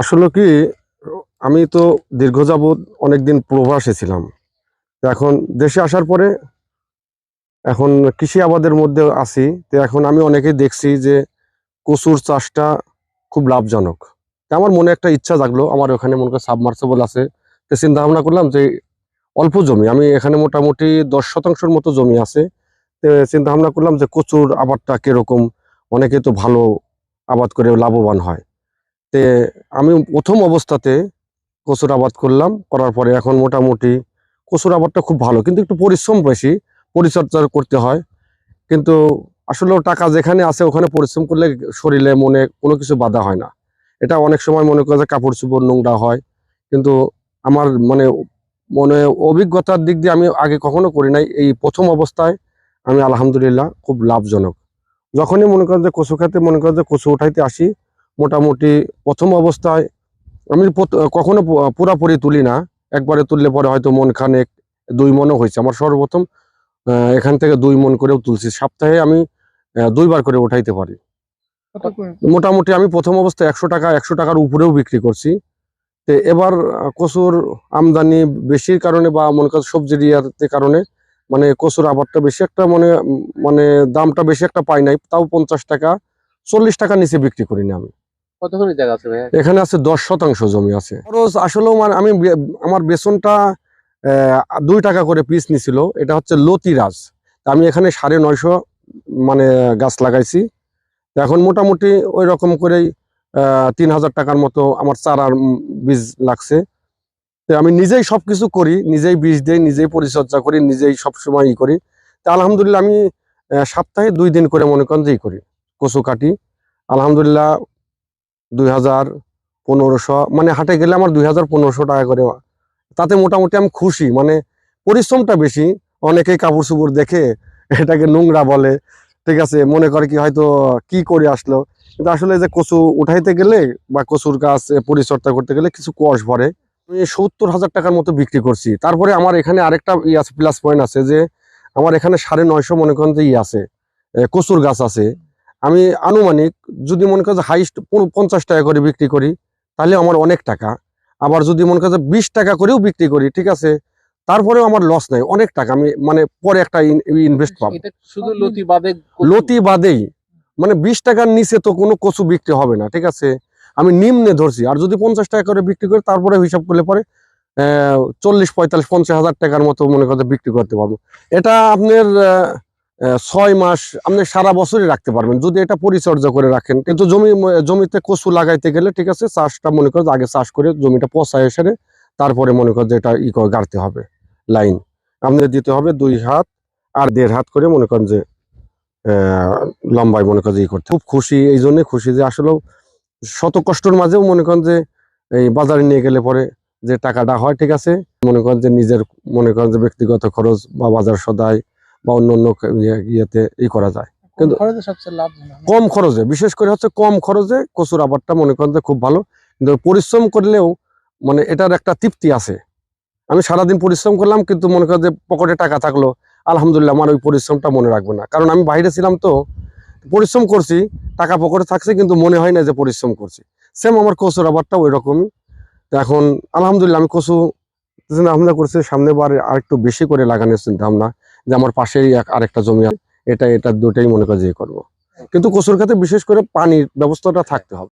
আসলে কি, আমি তো দীর্ঘ যাবৎ অনেকদিন প্রবাসে ছিলাম। এখন দেশে আসার পরে এখন কৃষি আবাদের মধ্যে আছি। তো এখন আমি অনেকেই দেখছি যে কচুর চাষটা খুব লাভজনক। আমার মনে একটা ইচ্ছা জাগলো, আমার ওখানে মনে করি সাবমার্সেবল আছে। তো চিন্তা ভাবনা করলাম যে অল্প জমি, আমি এখানে মোটামুটি দশ শতাংশের মতো জমি আছে। তো চিন্তা ভাবনা করলাম যে কচুর আবাদটা কীরকম, অনেকে তো ভালো আবাদ করে লাভবান হয়। তে আমি প্রথম অবস্থাতে কচুর আবাদ করলাম, করার পরে এখন মোটামুটি কচুর আবাদটা খুব ভালো, কিন্তু একটু পরিশ্রম বেশি, পরিচর্যা করতে হয়। কিন্তু আসলে টাকা যেখানে আছে ওখানে পরিশ্রম করলে শরীরে, মনে কোনো কিছু বাধা হয় না। এটা অনেক সময় মনে করে যে কাপড় চোপড় নোংরা হয়, কিন্তু আমার মানে মনে অভিজ্ঞতার দিক দিয়ে আমি আগে কখনো করি নাই। এই প্রথম অবস্থায় আমি আলহামদুলিল্লাহ খুব লাভজনক। যখনই মনে করেন যে কচু খেতে মনে করেন যে কচু উঠাইতে আসি মোটামুটি প্রথম অবস্থায় আমি কখনো পুরাপুরি তুলি না। একবারে তুললে পরে হয়তো মন খানেক দুই মনও হয়েছে। আমার সর্বপ্রথম এখান থেকে দুই মন করেও তুলছি। সপ্তাহে আমি দুইবার করে উঠাইতে পারি। মোটামুটি আমি প্রথম অবস্থায় একশো টাকা একশো টাকার উপরেও বিক্রি করছি। তো এবার কচুর আমদানি বেশির কারণে বা মনে করেন সবজির ইয়াতে কারণে মানে কচুর আবারটা বেশি একটা মানে মানে দামটা বেশি একটা পাই নাই। তাও পঞ্চাশ টাকা চল্লিশ টাকা নিচে বিক্রি করিনি আমি। এখানে আছে দশ শতাংশ জমি আছে। খরচ আসলেও মানে আমি আমার বেসনটা দুই টাকা করে পিস নিছিল। এটা হচ্ছে লতিরাজ। আমি এখানে সাড়ে নয়শো মানে গাছ লাগাইছি। এখন মোটামুটি ওই রকম করেই তিন হাজার টাকার মতো আমার চারার বীজ লাগছে। তো আমি নিজেই সব কিছু করি, নিজেই বীজ দেই, নিজেই পরিচর্যা করি, নিজেই সব সময় ই করি। তা আলহামদুলিল্লাহ আমি সপ্তাহে দুই দিন করে মনে করেন যে ই করি কচু কাটি আলহামদুলিল্লাহ দুই হাজার পনেরোশো মানে হাটে গেলে আমার দুই হাজার পনেরোশো টাকা করে। তাতে মোটামুটি আমি খুশি মানে পরিশ্রমটা বেশি। অনেকেই কাপড় চুপড় দেখে এটাকে নোংরা বলে, ঠিক আছে, মনে করে কি হয়তো কি করে আসলো। কিন্তু আসলে যে কচু উঠাইতে গেলে বা কচুর গাছ পরিচর্যা করতে গেলে কিছু কোষ ভরে। আমি সত্তর হাজার টাকার মতো বিক্রি করছি। তারপরে আমার এখানে আরেকটা ই আছে প্লাস পয়েন্ট আছে যে আমার এখানে সাড়ে নয়শো মনে করেন যে ই আছে কচুর গাছ আছে। আমি আনুমানিক যদি মনে করেন হাইস্ট পঞ্চাশ টাকা করে বিক্রি করি তাহলে আমার অনেক টাকা। আবার যদি মনে করেন বিশ টাকা করেও বিক্রি করি ঠিক আছে তারপরেও আমার লস নাই অনেক টাকা আমি মানে পরে একটা ইনভেস্ট পাবো। শুধু লতি বাদে লতি বাদেই মানে বিশ টাকার নিচে তো কোনো কচু বিক্রি হবে না ঠিক আছে আমি নিম্নে ধরছি। আর যদি পঞ্চাশ টাকা করে বিক্রি করি তারপরে হিসাব করলে পরে আহ, চল্লিশ পঁয়তাল্লিশ পঞ্চাশ হাজার টাকার মতো মনে করতে বিক্রি করতে পারব। এটা আপনার ছয় মাস আপনি সারা বছরই রাখতে পারবেন। যদি এটা পরিচর্যা করে রাখেন কিন্তু জমি জমিতে কচু লাগাইতে গেলে ঠিক আছে চাষটা মনে করেন আগে চাষ করে জমিটা পচায় এসে তারপরে মনে করেন যে এটা ই করে গাড়তে হবে লাইন। আপনাদের দিতে হবে দুই হাত আর দেড় হাত করে মনে করেন যে আহ, লম্বায় মনে করেন যে ই করতে খুব খুশি এই জন্যে খুশি যে আসলেও শত কষ্টের মাঝেও মনে করেন যে এই বাজারে নিয়ে গেলে পরে যে টাকাটা হয় ঠিক আছে মনে করেন যে নিজের মনে করেন যে ব্যক্তিগত খরচ বা বাজার সদাই বা অন্য অন্য ইয়ে- ইয়েতে ই করা যায়। কিন্তু কম খরচে বিশেষ করে হচ্ছে কম খরচে কচুর আবারটা মনে করেন যে খুব ভালো। কিন্তু পরিশ্রম করলেও মানে এটার একটা তৃপ্তি আছে। আমি সারাদিন পরিশ্রম করলাম কিন্তু মনে করেন যে পকেটে টাকা থাকল আলহামদুলিল্লাহ আমার ওই পরিশ্রমটা মনে রাখবে না। কারণ আমি বাইরে ছিলাম তো পরিশ্রম করছি টাকা পকেটে থাকছে কিন্তু মনে হয় না যে পরিশ্রম করছি। সেম আমার কচুর আবারটা ওই রকমই তো এখন আলহামদুলিল্লাহ আমি কচু চিন্তা ভাবনা করছি সামনে বার আরেকটু বেশি করে লাগানোর চিন্তা ভাবনা যে আমার পাশেই এক- আরেকটা জমি আছে, এটা এটা দুটাই মনে করে যে করব। কিন্তু কচুর ক্ষেত্রে বিশেষ করে পানির ব্যবস্থাটা থাকতে হবে।